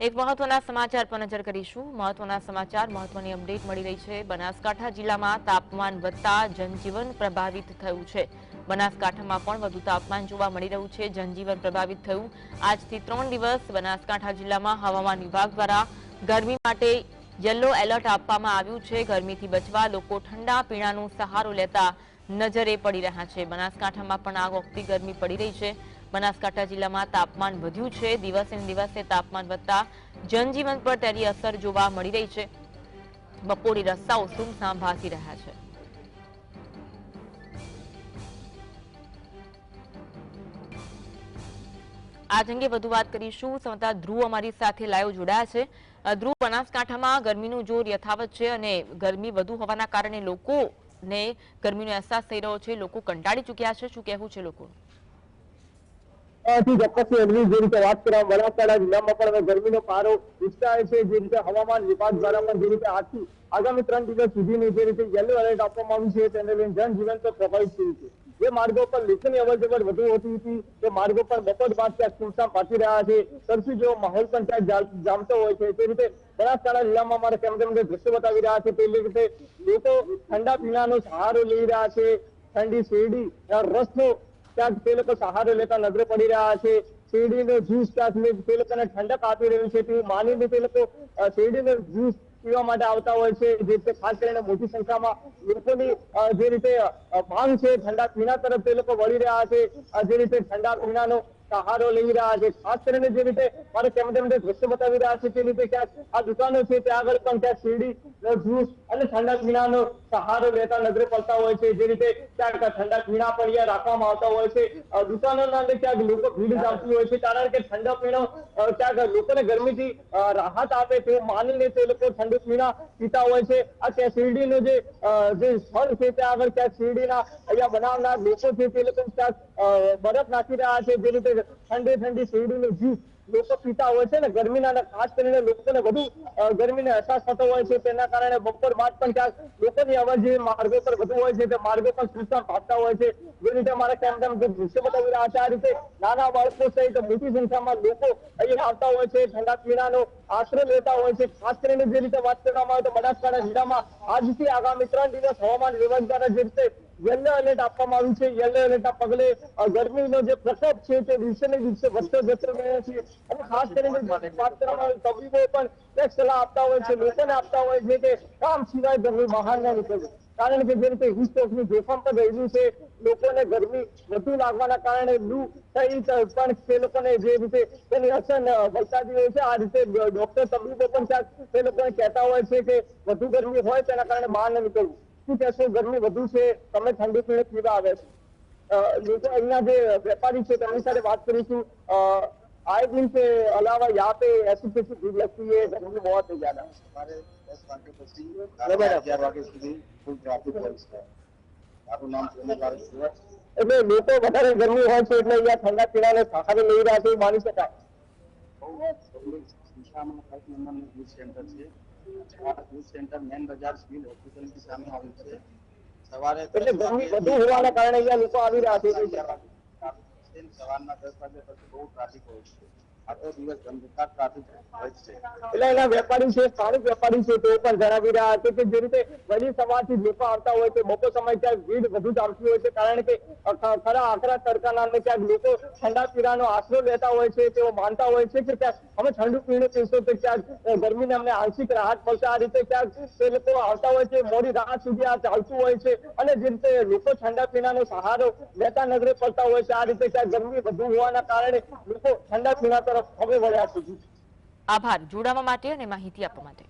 એક મહત્વના સમાચાર પર નજર કરીશું. મહત્વના સમાચાર, મહત્વની અપડેટ મળી રહી છે. બનાસકાંઠા જિલ્લામાં તાપમાન વધતા જનજીવન પ્રભાવિત થયું છે. બનાસકાંઠામાં પણ વધુ તાપમાન જોવા મળી રહ્યું છે. જનજીવન પ્રભાવિત થયું. આજથી ત્રણ દિવસ બનાસકાંઠા જિલ્લામાં હવામાન વિભાગ દ્વારા ગરમી માટે યલો એલર્ટ આપવામાં આવ્યું છે. ગરમીથી બચવા લોકો ઠંડા પીણાનો સહારો લેતા નજરે પડી રહ્યા છે. બનાસકાંઠામાં પણ આ વખતે ગરમી પડી રહી છે. બનાસકાંઠા જિલ્લામાં તાપમાન વધ્યું છે. દિવસે દિવસે તાપમાન વધતા જનજીવન પર તેની અસર જોવા મળી રહી છે. બપોરે રસ્તાઓ સુમસામ ભાસી રહ્યા છે. આજ અંગે વધુ વાત કરીશું. સંવાદદાતા ધ્રુવ અમારી સાથે લાઈવ જોડાયા છે. ધ્રુવ, બનાસકાંઠામાં ગરમીનું જોર યથાવત છે અને ગરમી વધુ હોવાના કારણે લોકોને ગરમીનો અહેસાસ થઈ રહ્યો છે. લોકો કંટાળી ચૂક્યા છે. શું કહેવું છે લોકોનું? થી રીતે આજથી આગામી ત્રણ દિવસ આપવામાં આવ્યું છે જે માર્ગો પર લોકોની અવર વધુ હોતી હતી, તે માર્ગો પર બપોર બાદ ત્યાં પાછી રહ્યા છે તરફી જેવો માહોલ પણ જામતો હોય છે. તે રીતે બનાસકાંઠા જિલ્લામાં અમારે કેમ તેમ દ્રશ્ય બતાવી રહ્યા છે. તે રીતે લોકો ઠંડા પીણાનો સહારો લઈ રહ્યા છે, ઠંડી શેરડી રસનો ક્યાંક તે લોકો સહારો લેતા નજરે પડી રહ્યા છે. શેરડીનો જ્યુસ ક્યાંક તે લોકોને ઠંડક આપી રહ્યું છે. તેવું માનીને તે લોકો શેરડીનો જ્યુસ પીવા માટે આવતા હોય છે. જે રીતે ખાસ કરીને મોટી સંખ્યામાં લોકોની જે રીતે માંગ છે, ઠંડા પીણા તરફ તે લોકો વળી રહ્યા છે. જે રીતે ઠંડા પીણાનો સહારો લઈ રહ્યા છે. ખાસ કરીને જે રીતે મારે કેમ તેમ દ્રશ્ય બતાવી રહ્યા છે તે રીતે ક્યાંક આ દુકાનો છે ત્યાં આગળ પણ ત્યાં શેરડી જ્યુસ અને ઠંડા પીણાનો સહારો લેતા નજરે પડતા હોય છે. જે રીતે ક્યાંક ઠંડા પીણા પણ અહીંયા રાખવામાં આવતા હોય છે. દુકાનોના અંદર ક્યાંક લોકો ભીડ જાતી હોય છે. કારણ કે ઠંડા પીણો ક્યાંક લોકોને ગરમીથી રાહત આપે તે માનીને તે લોકો ઠંડુ પીણા પીતા હોય છે. આ ત્યાં શેરડીનો જે જે સ્થળ છે ત્યાં આગળ ત્યાં શેરડીના અહીંયા બનાવનાર લોકો છે તે લોકો ત્યાં બરફ નાખી રહ્યા છે. જે રીતે ઠંડી ઠંડી શેરડીનો જ્યુસ લોકો પીતા હોય છે ને, ગરમીના ખાસ કરીને લોકોને વધુ ગરમીને અહેસાસ થતો હોય છે, તેના કારણે બપોર બાદ પણ ક્યાંક લોકોની અવાજ માર્ગો પર વધુ હોય છે, તે માર્ગો પર સુનસાન ભાગતા હોય છે. જે રીતે અમારે કેમ કેમ દૃશ્ય બતાવી રહ્યા છે, આ રીતે નાના બાળકો સહિત મોટી સંખ્યામાં લોકો અહીંયા આવતા હોય છે, ઠંડા પીણાનો આશરો લેતા હોય છે. ખાસ કરીને જે રીતે વાત કરવામાં આવે તો બનાસકાંઠા જિલ્લામાં આજથી આગામી ત્રણ દિવસ હવામાન વિભાગ દ્વારા જે રીતે યલો એલર્ટ આપવામાં આવ્યું છે. યલો એલર્ટના પગલે ગરમીનો જે પ્રકોપ છે તે દિવસે ને દિવસે વધતો જતો રહ્યો છે. અને ખાસ કરીને વાત તબીબો પણ એક સલાહ આપતા હોય છે, લોકોને આપતા હોય છે કે કામ સિવાય ગરમી બહાર ન નીકળવું. કારણ કે જે રીતે હિસ્ટોકનું જોખમ પણ રહેલું છે, લોકોને ગરમી વધુ લાગવાના કારણે લૂ થઈ પણ તે લોકોને જે રીતે તેની અસર વરસાદી હોય છે, આ રીતે ડોક્ટર, તબીબો પણ તે લોકોને કહેતા હોય છે કે વધુ ગરમી હોય તેના કારણે બહાર ન નીકળવું. શું કહેશો ગરમી વધુ છે તમે ઠંડુ પીણે પીવા આવે છે અ, લોકો અહીંયા જે વેપારી છે તેમની સાથે વાત કરીશું અ, आए दिन से अलावा यहाँ पे ऐसी कैसी भीड़ लगती है गर्मी बहुत है ज्यादा સવારે દસ વાગે પછી બરાબર. રાત્રે અગિયાર વાગ્યા સુધી ફૂલ ટ્રાફિક હોય છે મારું નામ સોનેલાલ સુરત એટલે લોકો વધારે ગરમી હોય છે એટલે અહીંયા ઠંડા પીણાનો સહારો લઈ રહ્યા છે એવું માની શકાય ફર્સ્ટ નંબરનું જ્યુસ સેન્ટર છે આ સેન્ટર મેન બજાર સિવિલ હોસ્પિટલની સામે આવેલ છે સવારે એટલે ગરમી હોવાના કારણે અહીંયા લોકો આવી રહ્યા છે વાગે સવારના દસ વાગ્યા પછી બહુ ટ્રાફિક હોય છે આખો દિવસ ધંધા ટ્રાફિક હોય છે. એટલે એના વેપારી છે, સ્થાનિક વેપારી છે, તે પણ જણાવી રહ્યા છે કે જે રીતે વહેલી સવારથી લોકો આવતા હોય છે, બપોર સમય ક્યાંક ભીડ વધુ જામતી હોય છે, કારણ કે ખરા આકરા તડકાના ક્યાંક લોકો ઠંડા પીણાનો આશરો લેતા હોય છે, તેઓ માનતા હોય છે કે ક્યાંક અમે ઠંડુ પીણું પીશું તો ક્યાંક ગરમીને અમને આંશિક રાહત મળશે. આ રીતે ક્યાંક તે લોકો આવતા હોય છે, મોડી રાત સુધી આ ચાલતું હોય છે અને જે રીતે લોકો ઠંડા પીણાનો સહારો લેતા નજરે પડતા હોય છે, આ રીતે ક્યાંક ગરમી વધુ હોવાના કારણે લોકો ઠંડા પીણા તરફ હવે વળ્યા છે આભાર. જોડાવા માટે અને માહિતી આપવા માટે.